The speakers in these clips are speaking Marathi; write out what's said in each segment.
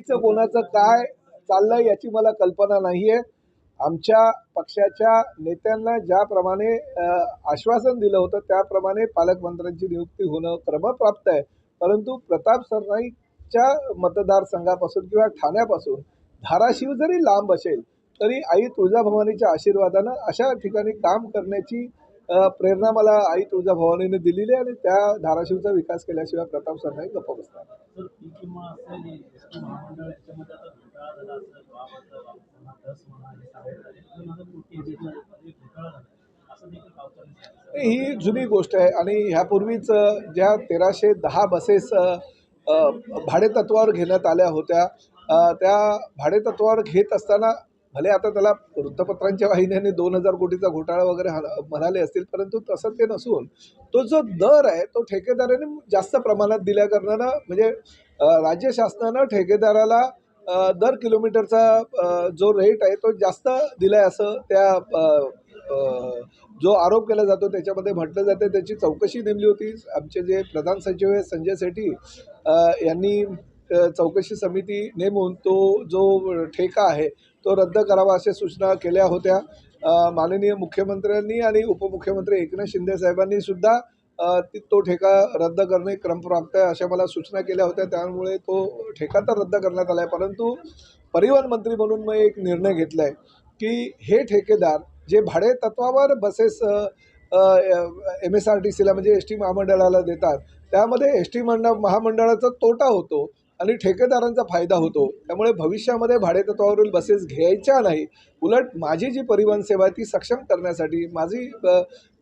चं कोणाचं काय चाललंय याची मला कल्पना नाहीये. आमच्या पक्षाच्या नेत्यांना ज्याप्रमाणे आश्वासन दिलं होतं त्याप्रमाणे पालकमंत्र्यांची नियुक्ती होणं क्रमप्राप्त आहे. परंतु प्रताप सरनाईकच्या मतदारसंघापासून किंवा ठाण्यापासून धाराशिव जरी लांब असेल तरी आई तुळजाभवानीच्या आशीर्वादानं अशा ठिकाणी काम करण्याची प्रेरणा मला आई तुळजाभवानीने दिलेली आहे आणि त्या धाराशिवचा विकास केल्याशिवाय प्रताप सरनाईक गप्प बसतात तर ही जुनी गोष्ट आहे आणि ह्यापूर्वीच ज्या तेराशे दहा बसेस भाडेतत्वावर घेण्यात आल्या होत्या त्या भाडेतत्वावर घेत असताना भले आता त्याला वृत्तपत्रांच्या वाहिन्यांनी दोन हजार कोटीचा घोटाळा वगैरे म्हणाले असतील परंतु तसं ते नसून तो जो दर आहे तो ठेकेदाराने जास्त प्रमाणात दिल्या कारणानं म्हणजे राज्य शासनानं ठेकेदाराला दर किलोमीटरचा जो रेट आहे तो जास्त दिलाय असं त्या जो आरोप केला जातो त्याच्यामध्ये म्हटलं जाते. त्याची चौकशी नेमली होती. आमचे जे प्रधान सचिव आहेत संजय सेठी यांनी चौकशी समिती नेमून तो जो ठेका आहे तो रद्द करावा अशा सूचना केल्या होत्या. माननीय मुख्यमंत्र्यांनी आणि उपमुख्यमंत्री एकनाथ शिंदे साहेबांनी सुद्धा ती- तो ठेका रद्द करणे क्रमप्राप्त आहे अशा मला सूचना केल्या होत्या. त्यामुळे तो ठेका तर रद्द करण्यात आला आहे परंतु परिवहन मंत्री म्हणून मी एक निर्णय घेतला आहे की हे ठेकेदार जे भाडे तत्वावर buses M S R T सीला म्हणजे एस टी महामंडळाला देतात त्यामध्ये एस टी मंडळ महामंडळाचा तोटा होतो आणि ठेकेदारांचा फायदा होतो. त्यामुळे भविष्यामध्ये भाडेतत्वावरील बसेस घ्यायच्या नाही. उलट माझी जी परिवहन सेवा आहे ती सक्षम करण्यासाठी माझी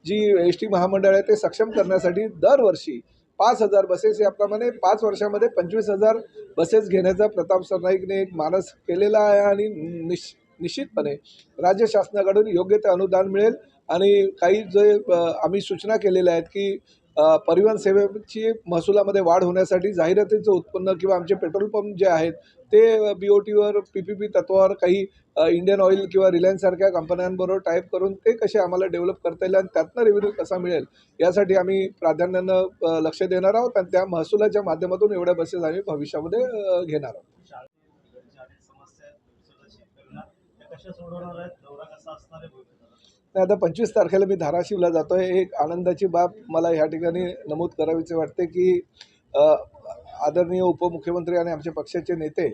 जी एस टी महामंडळ आहे ते सक्षम करण्यासाठी दरवर्षी पाच हजार बसेस याप्रमाणे पाच वर्षामध्ये पंचवीस हजार बसेस घेण्याचा प्रताप सरनाईकने एक मानस केलेला आहे आणि निश निश्चितपणे राज्य शासनाकडून योग्य ते अनुदान मिळेल. आणि काही जे आम्ही सूचना केलेल्या आहेत की परिवहन सेवेची महसुलामध्ये वाढ होण्यासाठी जाहिरातीचं उत्पन्न किंवा आमचे पेट्रोल पंप जे आहेत ते बी ओ टीवर पी पी पी तत्वावर काही इंडियन ऑइल किंवा रिलायन्ससारख्या कंपन्यांबरोबर टाईप करून ते कसे आम्हाला डेव्हलप करता येईल आणि त्यातनं रेव्हेन्यू कसा मिळेल यासाठी आम्ही प्राधान्यानं लक्ष देणार आहोत आणि त्या महसुलाच्या माध्यमातून एवढ्या बसेस आम्ही भविष्यामध्ये घेणार आहोत. कशा सोडवणार आहेत? दौरा कसा असणार आहे? नाही आता पंचवीस तारखेला मी धाराशिवला जातो आहे एक आनंदाची बाब मला ह्या ठिकाणी नमूद करावीचे वाटते की आदरणीय उपमुख्यमंत्री आणि आमचे पक्षाचे नेते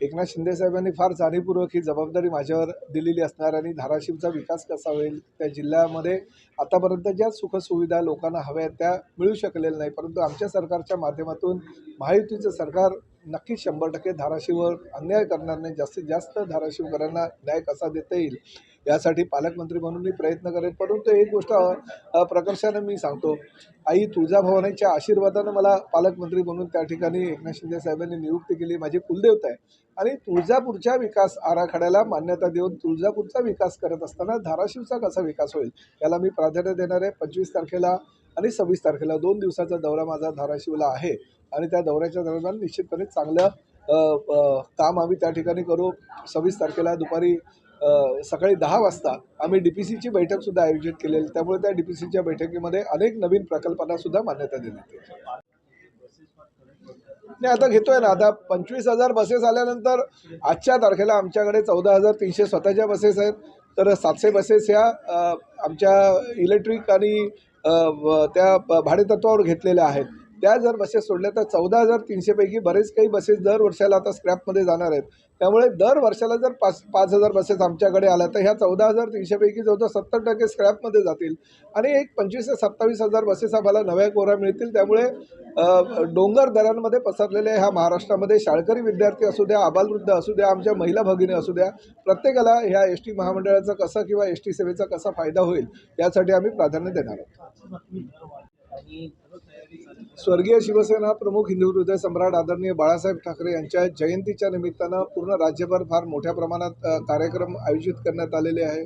एकनाथ शिंदेसाहेबांनी फार जाणीवपूर्वक ही जबाबदारी माझ्यावर दिलेली असणार आणि धाराशिवचा विकास कसा होईल त्या जिल्ह्यामध्ये आतापर्यंत ज्या सुखसुविधा लोकांना हव्या आहेत त्या मिळू शकलेल्या नाही परंतु आमच्या सरकारच्या माध्यमातून महायुतीचं सरकार नक्कीच शंभर टक्के धाराशिववर अन्याय करणार नाही. जास्तीत जास्त धाराशिवकरांना न्याय कसा देता येईल यासाठी पालकमंत्री म्हणून मी प्रयत्न करेन. परंतु एक गोष्ट प्रकर्षाने प्रकर्षानं मी सांगतो आई तुळजाभवानीच्या आशीर्वादानं मला पालकमंत्री म्हणून त्या ठिकाणी एकनाथ शिंदे साहेबांनी नियुक्ती केली. माझी कुलदेवता आहे आणि तुळजापूरच्या विकास आराखड्याला मान्यता देऊन तुळजापूरचा विकास करत असताना धाराशिवचा कसा विकास होईल याला मी प्राधान्य देणार आहे. पंचवीस तारखेला आणि सव्वीस तारखेला दोन दिवसाचा दौरा माझा धाराशिवला आहे. आणि त्या दौऱ्याच्या दरम्यान निश्चितपणे चांगलं काम आम्ही त्या ठिकाणी करू. सव्वीस तारखेला दुपारी सकाळी दहा वाजता आम्ही डी पी सीची बैठकसुद्धा आयोजित केलेली. त्यामुळे त्या डी पी सीच्या बैठकीमध्ये अनेक नवीन प्रकल्पांनासुद्धा मान्यता देण्यात येईल नाही आता घेतोय ना. आता पंचवीस हजार बसेस आल्यानंतर आजच्या तारखेला आमच्याकडे चौदा हजार तीनशे स्वतःच्या बसेस आहेत. तर सातशे बसेस ह्या आमच्या इलेक्ट्रिक आणि त्या भाडेतत्वावर घेतलेल्या आहेत. त्या जर बसेस सोडल्या तर चौदा हजार तीनशेपैकी बरेच काही बसेस दर वर्षाला आता स्क्रॅपमध्ये जाणार आहेत. त्यामुळे दर वर्षाला जर पाच पाच हजार बसेस आमच्याकडे आल्या तर ह्या चौदा हजार तीनशेपैकी जवळजवळ सत्तर टक्के स्क्रॅपमध्ये जातील. आणि एक पंचवीस ते सत्तावीस हजार बसेस आम्हाला नव्या कोऱ्या मिळतील. त्यामुळे डोंगर दऱ्यांमध्ये पसरलेल्या ह्या महाराष्ट्रामध्ये शाळकरी विद्यार्थी असू द्या आबालवृद्ध असू द्या आमच्या महिला भगिनी असू द्या प्रत्येकाला ह्या एस टी महामंडळाचा कसा किंवा एस टी सेवेचा कसा फायदा होईल यासाठी आम्ही प्राधान्य देणार आहोत. स्वर्गीय शिवसेना प्रमुख हिंदू हृदय सम्राट आदरणीय बाळासाहेब ठाकरे यांच्या जयंतीच्या निमित्तानं पूर्ण राज्यभर फार मोठ्या प्रमाणात कार्यक्रम आयोजित करण्यात आलेले आहे.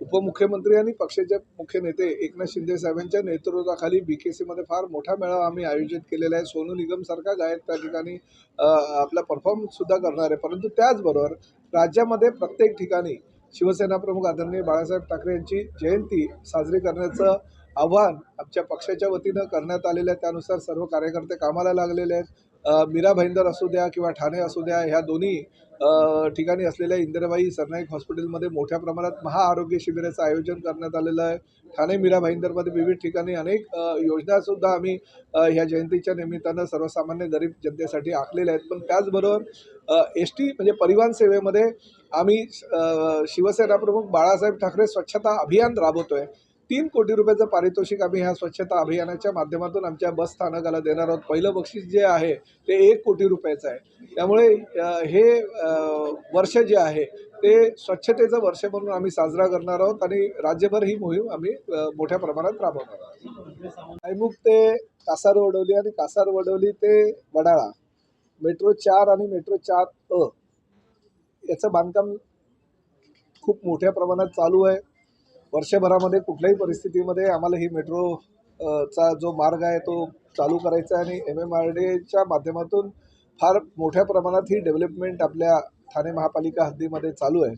उपमुख्यमंत्री आणि पक्षाचे मुख्य नेते एकनाथ शिंदे साहेबांच्या नेतृत्वाखाली बी के सीमध्ये फार मोठा मेळावा आम्ही आयोजित केलेला आहे. सोनू निगमसारखा गायक त्या ठिकाणी आपला परफॉर्मन्ससुद्धा करणार आहे. परंतु त्याचबरोबर राज्यामध्ये प्रत्येक ठिकाणी शिवसेना प्रमुख आदरणीय बाळासाहेब ठाकरे यांची जयंती साजरी करण्याचं आव्हान आमच्या पक्षाच्या वतीनं करण्यात आलेलं आहे. त्यानुसार सर्व कार्यकर्ते कामाला लागलेले आहेत. मीरा भाईंदर असू द्या किंवा ठाणे असू द्या ह्या दोन्ही ठिकाणी असलेल्या इंदिराबाई सरनाईक हॉस्पिटलमध्ये मोठ्या प्रमाणात महाआरोग्य शिबिराचं आयोजन करण्यात आलेलं आहे. ठाणे मीरा भाईंदरमध्ये विविध ठिकाणी अनेक योजनासुद्धा आम्ही ह्या जयंतीच्या निमित्तानं सर्वसामान्य गरीब जनतेसाठी आखलेल्या आहेत. पण त्याचबरोबर एस टी म्हणजे परिवहन सेवेमध्ये आम्ही अ, शिवसेना प्रमुख बाळासाहेब ठाकरे स्वच्छता अभियान राबवतो आहे तीन कोटी रुपयाचं पारितोषिक आम्ही ह्या स्वच्छता अभियानाच्या माध्यमातून आमच्या बस स्थानकाला देणार आहोत. पहिलं बक्षीस जे आहे ते एक कोटी रुपयाचं आहे. त्यामुळे हे वर्ष जे आहे ते स्वच्छतेचं वर्ष म्हणून आम्ही साजरा करणार आहोत आणि राज्यभर ही मोहीम आम्ही मोठ्या प्रमाणात राबवणार आहोत. उदय आयमुख ते कासार वडवली आणि कासार वडवली ते वडाळा मेट्रो चार आणि मेट्रो चार अ याचं बांधकाम खूप मोठ्या प्रमाणात चालू आहे. वर्षभरामध्ये कुठल्याही परिस्थितीमध्ये आम्हाला ही मेट्रो चा जो मार्ग आहे तो चालू करायचा आहे आणि एम एम आर डीच्या माध्यमातून फार मोठ्या प्रमाणात ही डेव्हलपमेंट आपल्या ठाणे महापालिका हद्दीमध्ये चालू आहे.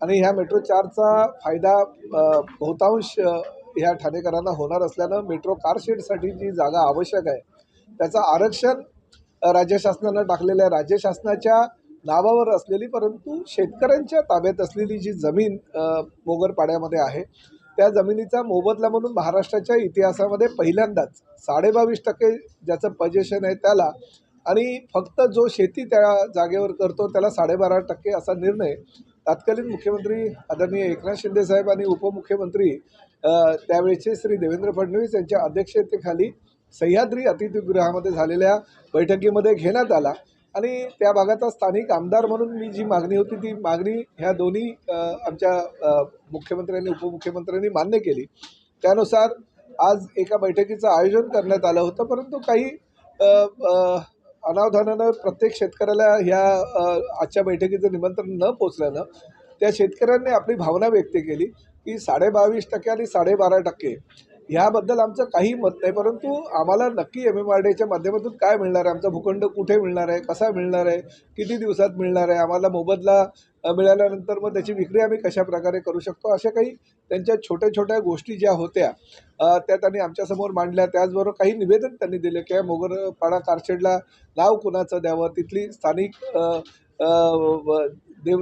आणि ह्या मेट्रो चारचा फायदा बहुतांश ह्या ठाणेकरांना होणार असल्यानं मेट्रो कारशेडसाठी जी जागा आवश्यक आहे त्याचं आरक्षण राज्य शासनानं टाकलेलं आहे. राज्य शासनाच्या नावावर असलेली परंतु शेतकऱ्यांच्या ताब्यात असलेली जी जमीन मोगरपाड्यामध्ये आहे त्या जमिनीचा मोबदला म्हणून महाराष्ट्राच्या इतिहासामध्ये पहिल्यांदाच साडेबावीस टक्के ज्याचं पजेशन आहे त्याला आणि फक्त जो शेती त्या जागेवर करतो त्याला साडेबारा टक्के असा निर्णय तत्कालीन मुख्यमंत्री आदरणीय एकनाथ शिंदे साहेब आणि उपमुख्यमंत्री त्यावेळेचे श्री देवेंद्र फडणवीस यांच्या अध्यक्षतेखाली सह्याद्री अतिथीगृहामध्ये झालेल्या बैठकीमध्ये घेण्यात आला. आणि त्या भागाचा स्थानिक आमदार म्हणून मी जी मागणी होती ती मागणी ह्या दोन्ही आमच्या मुख्यमंत्र्यांनी उपमुख्यमंत्र्यांनी मान्य केली. त्यानुसार आज एका बैठकीचं आयोजन करण्यात आलं होतं परंतु काही अनावधानानं प्रत्येक शेतकऱ्याला ह्या आजच्या बैठकीचं निमंत्रण न पोचल्यानं त्या शेतकऱ्यांनी आपली भावना व्यक्त केली की साडेबावीस टक्के आणि साडेबारा टक्के ह्याबद्दल आमचं काही मत नाही परंतु आम्हाला नक्की एम एम आर डीच्या माध्यमातून काय मिळणार आहे? आमचा भूखंड कुठे मिळणार आहे? कसा मिळणार आहे? किती दिवसात मिळणार आहे? आम्हाला मोबदला मिळाल्यानंतर मग त्याची विक्री आम्ही कशा प्रकारे करू शकतो? अशा काही त्यांच्या छोट्या छोट्या गोष्टी ज्या होत्या त्या त्यांनी आमच्यासमोर मांडल्या. त्याचबरोबर काही निवेदन त्यांनी दिले की मोगरपाडा कारशेडला नाव कुणाचं द्यावं? तिथली स्थानिक देव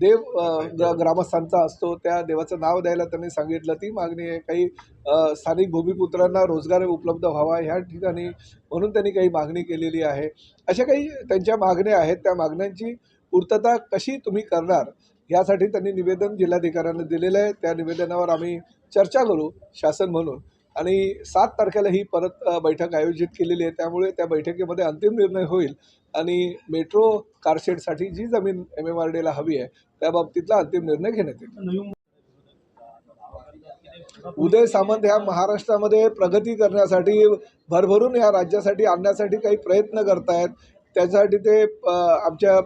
देव ग- ग्रामस्थांचा असतो. त्या देवाचं नाव द्यायला त्यांनी सांगितलं. ती मागणी आहे काही स्थानिक भूमिपुत्रांना रोजगार उपलब्ध व्हावा ह्या ठिकाणी म्हणून त्यांनी काही मागणी केलेली आहे. अशा काही त्यांच्या मागण्या आहेत. त्या मागण्यांची पूर्तता कशी तुम्ही करणार यासाठी त्यांनी निवेदन जिल्हाधिकाऱ्यांना दिलेलं आहे. त्या निवेदनावर आम्ही चर्चा करू शासन म्हणून. आणि सात तारखेला ही परत बैठक आयोजित केलेली आहे. त्यामुळे त्या बैठकीमध्ये अंतिम निर्णय होईल. आणि मेट्रो कारशेडसाठी जी जमीन एम एम आर डीला हवी आहे त्या बाबतीतला अंतिम निर्णय घेण्यात येईल. उदय सामंत ह्या महाराष्ट्रामध्ये प्रगती करण्यासाठी भरभरून ह्या राज्यासाठी आणण्यासाठी काही प्रयत्न करतायत. त्यासाठी ते आमच्या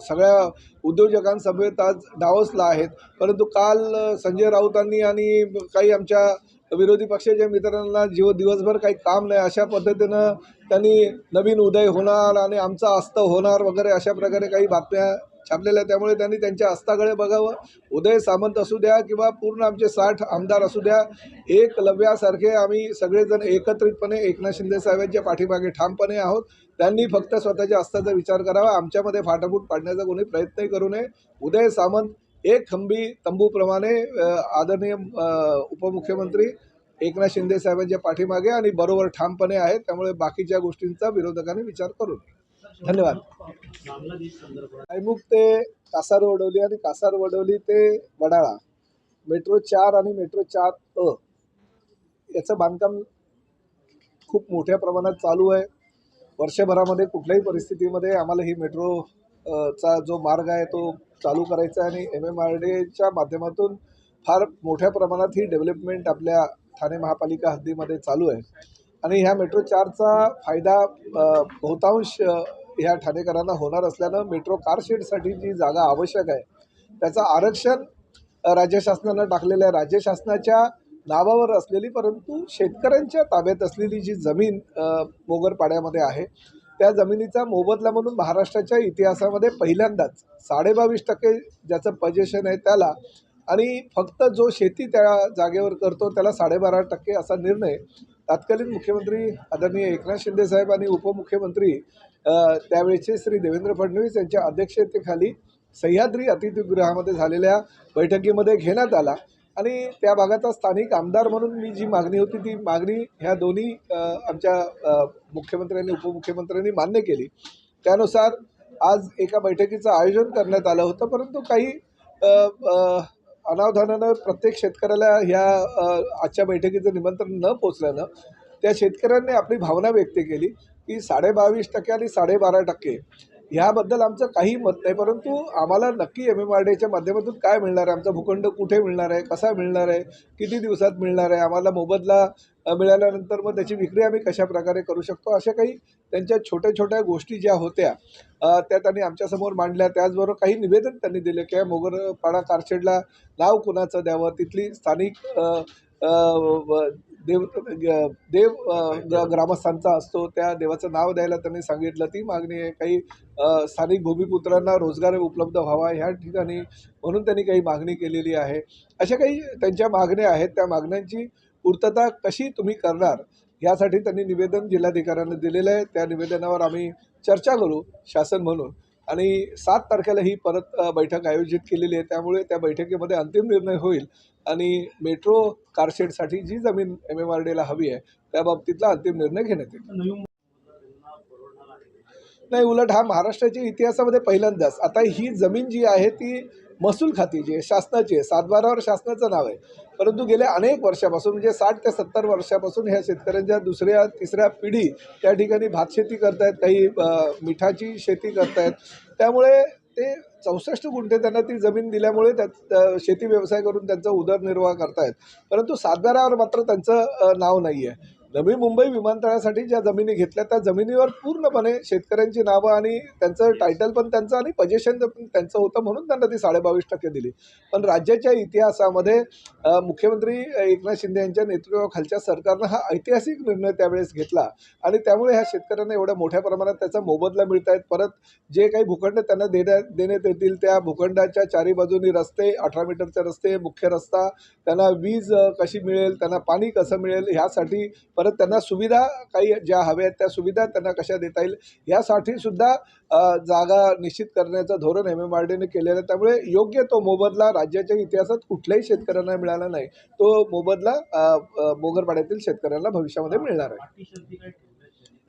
सगळ्या उद्योजकांसमवेत आज डावसला आहेत. परंतु काल संजय राऊतांनी आणि काही आमच्या विरोधी पक्षाच्या मित्रांना जीव दिवसभर काही काम नाही अशा पद्धतीनं त्यांनी नवीन उदय होणार आणि आमचा अस्त होणार वगैरे अशा प्रकारे काही बातम्या छापलेल्या त्यामुळे त्यांनी त्यांच्या अस्ताकडे बघावं. उदय सामंत असू द्या किंवा पूर्ण आमचे साठ आमदार असू द्या एक लव्यासारखे आम्ही सगळेजण एकत्रितपणे एकनाथ शिंदे साहेबांच्या पाठीमागे ठामपणे आहोत. त्यांनी फक्त स्वतःच्या अस्ताचा विचार करावा. आमच्यामध्ये फाटाफूट पाडण्याचा कोणी प्रयत्नही करू नये. उदय सामंत एक खंबी तंबूप्रमाणे आदरणीय उपमुख्यमंत्री एकनाथ शिंदे साहेबांच्या पाठीमागे आणि बरोबर ठामपणे आहेत त्यामुळे बाकीच्या गोष्टींचा विरोधकांनी विचार करू धन्यवाद. बांगलादेश आयमुख ते कासार वडवली आणि कासार वडवली ते वडाळा. मेट्रो चार आणि मेट्रो चार अ. याचं बांधकाम खूप मोठ्या प्रमाणात चालू आहे. वर्षभरामध्ये कुठल्याही परिस्थितीमध्ये आम्हाला ही मेट्रो चा जो मार्ग आहे तो चालू करायचा आहे आणि एम एम आर डीच्या माध्यमातून फार मोठ्या प्रमाणात ही डेव्हलपमेंट आपल्या ठाणे महापालिका हद्दीमध्ये चालू आहे. आणि ह्या मेट्रो चारचा फायदा बहुतांश ह्या ठाणेकरांना होणार असल्यानं मेट्रो कारशेडसाठी जी जागा आवश्यक आहे त्याचं आरक्षण राज्य शासनानं टाकलेलं आहे. राज्य शासनाच्या नावावर असलेली परंतु शेतकऱ्यांच्या ताब्यात असलेली जी जमीन मोगरपाड्यामध्ये आहे त्या जमिनीचा मोबदला म्हणून महाराष्ट्राच्या इतिहासामध्ये पहिल्यांदाच साडेबावीस टक्के ज्याचं पजेशन आहे त्याला आणि फक्त जो शेती त्या जागेवर करतो त्याला साडेबारा टक्के असा निर्णय तत्कालीन मुख्यमंत्री आदरणीय एकनाथ शिंदे साहेब आणि उपमुख्यमंत्री त्यावेळेचे श्री देवेंद्र फडणवीस यांच्या अध्यक्षतेखाली सह्याद्री अतिथीगृहामध्ये झालेल्या बैठकीमध्ये घेण्यात आला. आणि त्या भागाचा स्थानिक आमदार म्हणून मी जी मागणी होती ती मागणी ह्या दोन्ही आमच्या मुख्यमंत्र्यांनी उपमुख्यमंत्र्यांनी मान्य केली. त्यानुसार आज एका बैठकीचं आयोजन करण्यात आलं होतं परंतु काही अनावधानानं प्रत्येक शेतकऱ्याला ह्या आजच्या बैठकीचं निमंत्रण न पोचल्यानं त्या शेतकऱ्यांनी आपली भावना व्यक्त केली की साडेबावीस टक्के आणि साडेबारा टक्के ह्याबद्दल आमचं काही मत नाही परंतु आम्हाला नक्की एम एम आर डीच्या माध्यमातून काय मिळणार आहे? आमचा भूखंड कुठे मिळणार आहे? कसा मिळणार आहे? किती दिवसात मिळणार आहे? आम्हाला मोबदला मिळाल्यानंतर मग त्याची विक्री आम्ही कशा प्रकारे करू शकतो? अशा काही त्यांच्या छोट्या छोट्या गोष्टी ज्या होत्या त्या त्यांनी आमच्यासमोर मांडल्या. त्याचबरोबर काही निवेदन त्यांनी दिले की मोगरपाडा कारशेडला नाव कुणाचं द्यावं? तिथली स्थानिक देव ग- देव ग्रामस्थांचा असतो. त्या देवाचं नाव द्यायला त्यांनी सांगितलं. ती मागणी आहे काही स्थानिक भूमिपुत्रांना रोजगार उपलब्ध व्हावा ह्या ठिकाणी म्हणून त्यांनी काही मागणी केलेली आहे. अशा काही त्यांच्या मागण्या आहेत. त्या मागण्यांची पूर्तता कशी तुम्ही करणार यासाठी त्यांनी निवेदन जिल्हाधिकाऱ्यांना दिलेलं आहे. त्या निवेदनावर आम्ही चर्चा करू. शासन म्हणून आणि सात तारखेला ही परत बैठक आयोजित केलेली आहे. त्यामुळे त्या बैठकीमध्ये अंतिम निर्णय होईल आणि मेट्रो कारशेडसाठी जी जमीन एम एम आर डीला हवी आहे त्या बाबतीतला अंतिम निर्णय घेण्यात येईल. नाही उलट हा महाराष्ट्राच्या इतिहासामध्ये पहिल्यांदाच. आता ही जमीन जी आहे ती महसूल खातीची जे शासनाचे सातबारावर शासनाचं नाव आहे. परंतु गेल्या अनेक वर्षापासून म्हणजे साठ ते सत्तर वर्षापासून ह्या शेतकऱ्यांच्या दुसऱ्या तिसऱ्या पिढी त्या ठिकाणी भातशेती करतायत काही मिठाची शेती करतायत. त्यामुळे ते चौसष्ट गुंठे त्यांना ती जमीन दिल्यामुळे त्यात शेती व्यवसाय करून त्यांचा उदरनिर्वाह करतायत. परंतु सातबारावर मात्र त्यांचं नाव नाही आहे नवी मुंबई विमानतळासाठी ज्या जमिनी घेतल्या त्या जमिनीवर पूर्णपणे शेतकऱ्यांची नावं आणि त्यांचं टायटल पण त्यांचं आणि पजेशन पण त्यांचं होतं म्हणून त्यांना ती साडेबावीस टक्के दिली. पण राज्याच्या इतिहासामध्ये मुख्यमंत्री एकनाथ शिंदे यांच्या नेतृत्वाखालच्या सरकारनं हा ऐतिहासिक निर्णय त्यावेळेस घेतला आणि त्यामुळे ह्या शेतकऱ्यांना एवढ्या मोठ्या प्रमाणात त्याचा मोबदला मिळत आहेत परत जे काही भूखंड त्यांना देण्यात देण्यात येतील त्या भूखंडाच्या चारी बाजूनी रस्ते अठरा मीटरचे रस्ते मुख्य रस्ता त्यांना वीज कशी मिळेल त्यांना पाणी कसं मिळेल ह्यासाठी परत त्यांना सुविधा काही ज्या हव्या आहेत त्या सुविधा त्यांना कशा देता येईल यासाठी सुद्धा जागा निश्चित करण्याचं धोरण एम एम आर डीने केलेलं आहे. त्यामुळे योग्य तो मोबदला राज्याच्या इतिहासात कुठल्याही शेतकऱ्यांना मिळाला नाही. तो मोबदला मोगरपाड्यातील शेतकऱ्यांना भविष्यामध्ये मिळणार आहे.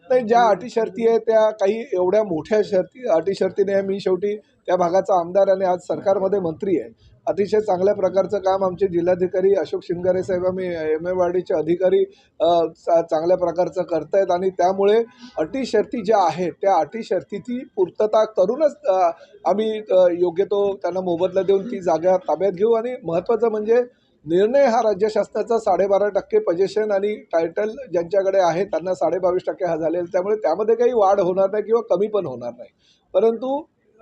नाही ज्या अटी शर्ती आहेत त्या काही एवढ्या मोठ्या शर्ती अटी शर्तीने आहे. मी शेवटी त्या भागाचा आमदार आणि आज सरकारमध्ये मंत्री आहे. अतिशय चांगल्या प्रकारचं काम आमचे जिल्हाधिकारी अशोक शिंगारे साहेब आम्ही एम ए आर अधिकारी चा- चांगल्या प्रकारचं करत आहेत आणि त्यामुळे अटी शर्ती ज्या आहेत त्या अटी शर्तीची पूर्तता करूनच आम्ही योग्य तो त्यांना मोबदला देऊन ती जागा ताब्यात घेऊ आणि महत्त्वाचं म्हणजे निर्णय हा राज्य शासनाचा साडेबारा टक्के पजेशन आणि टायटल ज्यांच्याकडे आहे त्यांना साडेबावीस टक्के हा झालेला त्यामुळे त्यामध्ये काही वाढ होणार नाही किंवा कमी पण होणार नाही. परंतु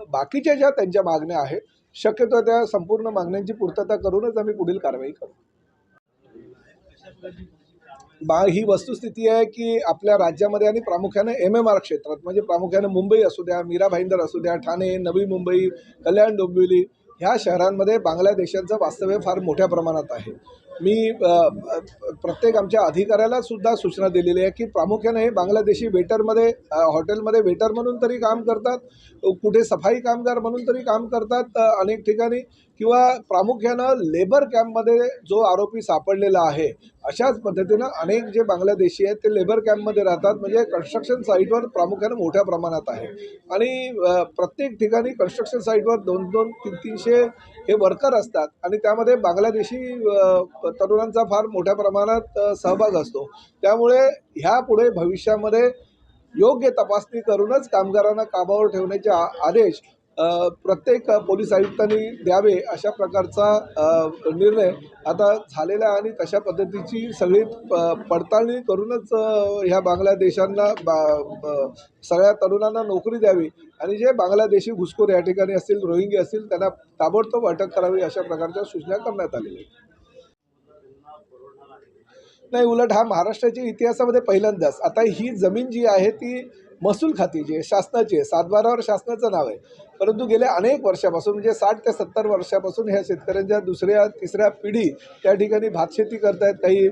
बाकीच्या ज्या त्यांच्या मागण्या आहेत शक्यतो त्या संपूर्ण मागण्यांची पूर्तता करूनच आम्ही पुढील कारवाई करू. बा ही वस्तुस्थिती आहे की आपल्या राज्यामध्ये आणि प्रामुख्याने एम एम आर क्षेत्रात म्हणजे प्रामुख्याने मुंबई असू द्या मीरा भाईंदर असू द्या ठाणे नवी मुंबई कल्याण डोंबिवली ह्या शहरांमध्ये बांगलादेशांचं वास्तव्य फार मोठ्या प्रमाणात आहे. मी प्रत्येक आमच्या अधिकाऱ्याला सुद्धा सूचना दिलेली आहे की प्रामुख्याने हे बांगलादेशी वेटरमध्ये हॉटेलमध्ये वेटर म्हणून तरी काम करतात कुठे सफाई कामगार म्हणून तरी काम करतात अनेक ठिकाणी. किंवा प्रामुख्यानं लेबर कॅम्पमध्ये जो आरोपी सापडलेला आहे अशाच पद्धतीनं अनेक जे बांगलादेशी आहेत ते लेबर कॅम्पमध्ये राहतात. म्हणजे कन्स्ट्रक्शन साईटवर प्रामुख्यानं मोठ्या प्रमाणात आहे. आणि प्रत्येक ठिकाणी कन्स्ट्रक्शन साईटवर दोन दोन तीन तीनशे हे वर्कर असतात. आणि त्यामध्ये बांगलादेशी तरुणांचा फार मोठ्या प्रमाणात सहभाग असतो. त्यामुळे ह्यापुढे भविष्यामध्ये योग्य तपासणी करूनच कामगारांना कामावर ठेवण्याचे आ- आदेश प्रत्येक पोलीस आयुक्तांनी द्यावे अशा प्रकारचा निर्णय आता झालेला आहे आणि तशा पद्धतीची सगळी प- पडताळणी करूनच ह्या बांगलादेशांना बा सगळ्या तरुणांना नोकरी द्यावी. आणि जे बांगलादेशी घुसखोर या ठिकाणी असतील रोहिंगी असतील त्यांना ताबडतोब अटक करावी अशा प्रकारच्या सूचना करण्यात आलेल्या आहेत. नाही उलट हा महाराष्ट्राच्या इतिहासामध्ये पहिल्यांदाच. आता ही जमीन जी आहे ती महसूल खाती जे शासनाचे सातबारावर शासनाचं नाव आहे. परंतु गेल्या अनेक वर्षापासून म्हणजे साठ ते सत्तर वर्षापासून ह्या शेतकऱ्यांच्या दुसऱ्या तिसऱ्या पिढी त्या ठिकाणी भातशेती करतायत काही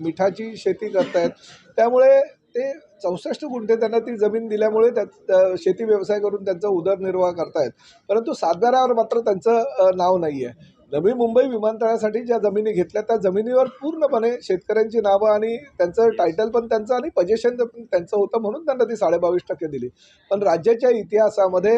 मिठाची शेती करतायत. त्यामुळे ते चौसष्ट गुंठे त्यांना ती जमीन दिल्यामुळे त्यात शेती व्यवसाय करून त्यांचा उदरनिर्वाह करतायत. परंतु सातबारावर मात्र त्यांचं नाव नाही आहे नवी मुंबई विमानतळासाठी ज्या जमिनी घेतल्या त्या जमिनीवर पूर्णपणे शेतकऱ्यांची नावं आणि त्यांचं टायटल पण त्यांचं आणि पजेशन पण त्यांचं होतं म्हणून त्यांना ती साडेबावीस टक्के दिली. पण राज्याच्या इतिहासामध्ये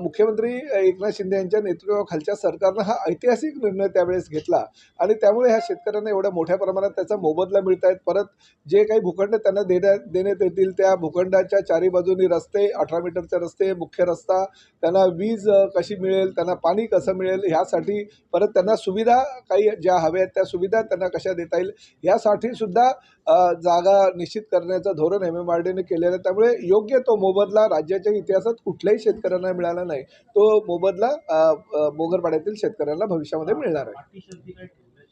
मुख्यमंत्री एकनाथ शिंदे यांच्या नेतृत्वाखालच्या सरकारनं हा ऐतिहासिक निर्णय त्यावेळेस घेतला आणि त्यामुळे ह्या शेतकऱ्यांना एवढ्या मोठ्या प्रमाणात त्याचा मोबदला मिळत आहेत. परत जे काही भूखंड त्यांना देण्यात देण्यात येतील त्या भूखंडाच्या चारी बाजूनी रस्ते अठरा मीटरचे रस्ते मुख्य रस्ता त्यांना वीज कशी मिळेल त्यांना पाणी कसं मिळेल ह्यासाठी परत त्यांना सुविधा काही ज्या हव्या आहेत त्या सुविधा त्यांना कशा देता येईल यासाठी सुद्धा जागा निश्चित करण्याचं धोरण एम एम आर डीने केलेलं आहे. त्यामुळे योग्य तो मोबदला राज्याच्या इतिहासात कुठल्याही शेतकऱ्यांना मिळाला नाही. तो मोबदला अ, मोगरपाड्यातील शेतकऱ्यांना भविष्यामध्ये मिळणार आहे अटी शर्ती काय ठेवल्या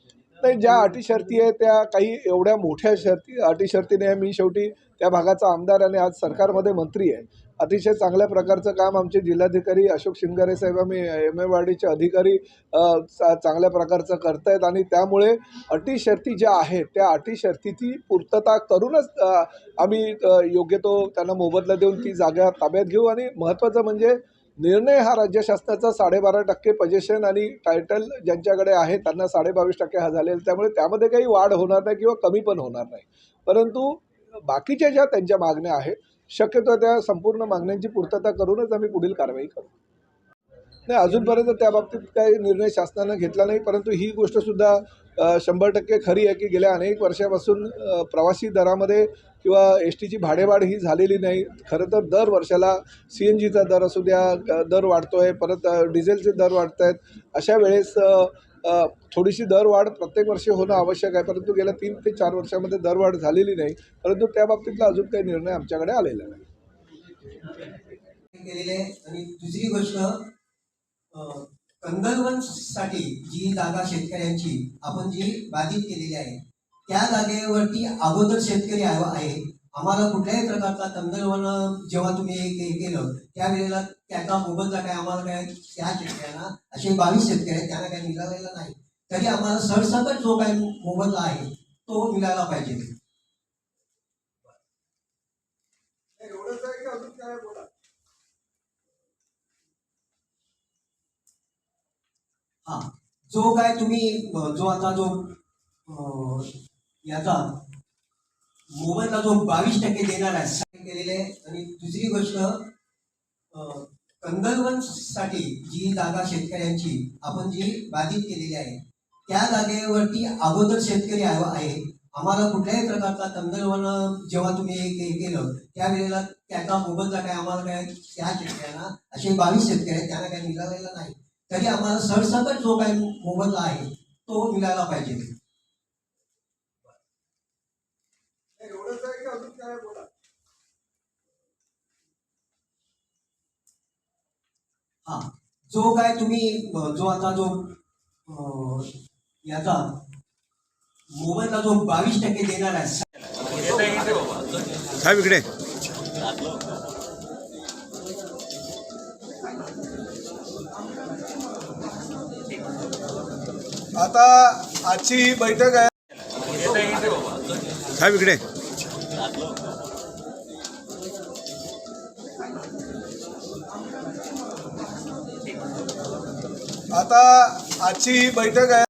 नाही ज्या अटी शर्ती आहे त्या काही एवढ्या मोठ्या शर्ती अटी शर्तीने आहे. मी शेवटी त्या भागाचा आमदार आणि आज सरकारमध्ये मंत्री आहे. अतिशय चांगल्या प्रकारचं काम आमचे जिल्हाधिकारी अशोक शिंगारे साहेब आम्ही एम. ए. वाडीचे अधिकारी चांगल्या प्रकारचं करतायत आणि त्यामुळे अटी शर्ती ज्या आहेत त्या अटी शर्तीची पूर्तता करूनच आम्ही योग्य तो त्यांना मोबदला देऊन ती जागा ताब्यात घेऊ. आणि महत्त्वाचं म्हणजे निर्णय हा राज्य शासनाचा साडेबारा टक्के पजेशन आणि टायटल ज्यांच्याकडे आहे त्यांना साडेबावीस टक्के हा झालेला त्यामुळे त्यामध्ये काही वाढ होणार नाही किंवा कमी पण होणार नाही. परंतु बाकीच्या ज्या त्यांच्या मागण्या आहेत शक्यतो त्या संपूर्ण मागण्यांची पूर्तता करूनच आम्ही पुढील कारवाई करू. नाही अजूनपर्यंत त्या बाबतीत काही निर्णय शासनानं घेतला नाही परंतु ही गोष्टसुद्धा शंभर टक्के खरी आहे की गेल्या अनेक वर्षापासून प्रवासी दरामध्ये किंवा एस टीची भाडेवाढ ही झालेली नाही. खरं तर दर वर्षाला सी एन जीचा दर असू द्या दर वाढतो आहे परत डिझेलचे दर वाढत आहेत अशा वेळेस थोडीशी दरवाढ प्रत्येक वर्षी होणं आवश्यक आहे परंतु गेल्या तीन ते चार वर्षामध्ये दरवाढ झालेली नाही. परंतु त्या बाबतीतला अजून काही निर्णय आमच्याकडे आलेला नाही. केलेले आणि दुसरी गोष्ट कंदलवनसाठी जी जागा शेतकऱ्यांची आपण जी बाधित केलेली आहे त्या जागेवरती अगोदर शेतकरी आहे. आम्हाला कुठल्याही प्रकारचा कंदलवन जेव्हा तुम्ही हे केलं त्यावेळेला त्याचा मोबदला काय आम्हाला काय त्या शेतकऱ्यांना असे बावीस शेतकरी आहेत त्यांना काही मिळालेला नाही. तरी आम्हाला सरसकट जो काही मोबदला आहे तो मिळाला पाहिजे. हा. जो काय तुम्ही जो आता जो याचा मोबाईलला जो बावीस टक्के देणार आहे केलेले आणि दुसरी गोष्ट अं, कंदलवनसाठी जी जागा शेतकऱ्यांची आपण जी बाधित केलेली आहे त्या जागेवरती अगोदर शेतकरी आहे. आम्हाला कुठल्याही प्रकारचा कंदलवन जेव्हा तुम्ही हे केलं त्यावेळेला त्याचा मोबदला काय आम्हाला काय त्या शेतकऱ्यांना असे बावीस शेतकरी आहेत त्यांना काही मिळालेला नाही. तरी आम्हाला सरसकट जो काही मोबदला आहे तो मिळाला पाहिजे एवढंच आहे की अजून काय बोला हा. जो काय तुम्ही जो आता जो याचा मोबाईलला जो बावीस टक्के देणार आहे साहेब इकडे. आता आजची ही बैठक आहे. साहेब इकडे. आता आजची ही बैठक आहे.